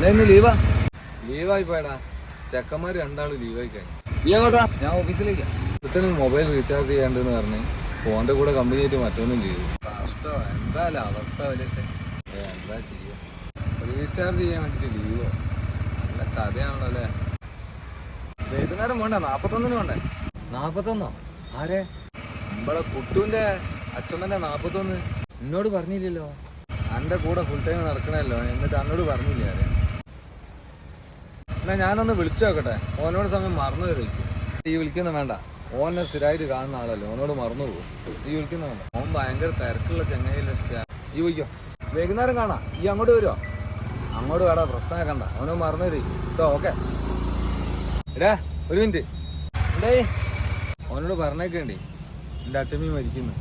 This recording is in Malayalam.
എന്നാ ഇന്ന് ലീവാ? ലീവായി പോയടാ ചെക്കന്മാർ രണ്ടാൾ ലീവായി കഴിഞ്ഞു നീ എങ്ങോട്ടാ ഞാൻ ഓഫീസിലേക്ക്. ഇത്തരം മൊബൈൽ റീചാർജ് ചെയ്യാണ്ടെന്ന് പറഞ്ഞ് ഫോണിന്റെ കൂടെ കമ്പനി ആയിട്ട് മറ്റൊന്നും ലീവ് എന്താ എന്തായാലും അവസ്ഥ വലിയ എന്താ ചെയ്യാ? റീചാർജ് ചെയ്യാൻ വേണ്ടിട്ട് ലീവോ? നല്ല കഥയാണല്ലോ അല്ലേ? വൈകുന്നേരം വേണ്ട നാപ്പത്തൊന്നിന് വേണ്ടേ നാപ്പത്തൊന്നോ? ആരെ? നമ്മളെ കുട്ടുവിന്റെ അച്ഛമ്മന്റെ നാപ്പത്തൊന്ന്. എന്നോട് പറഞ്ഞില്ലല്ലോ. എന്റെ കൂടെ ഫുൾ ടൈം നടക്കണല്ലോ എന്നിട്ട് അന്നോട് പറഞ്ഞില്ല ആരെ? എന്നാ ഞാനൊന്ന് വിളിച്ചു നോക്കട്ടെ. ഓനോട് സമയം മറന്നു തരും ഈ വിളിക്കുന്ന വേണ്ട. ഓനെ സ്ഥിരമായിട്ട് കാണുന്ന ആളല്ലേ ഓനോട് മറന്നു പോകും. ഈ വിളിക്കുന്ന വേണ്ട. ഓൻ ഭയങ്കര തിരക്കുള്ള ചെങ്ങയിലെ ഈ വിളിക്കോ. വൈകുന്നേരം കാണാം. ഈ അങ്ങോട്ട് വരുമോ അങ്ങോട്ട് വേടാ പ്രശ്നമാക്കണ്ട ഓനോ മറന്നു കേട്ടോ ഓക്കെ. എടാ ഒരു മിനിറ്റ്. എടേ ഓനോട് പറഞ്ഞേക്കേണ്ടി എന്റെ അച്ഛമ്മ മരിക്കുന്നു.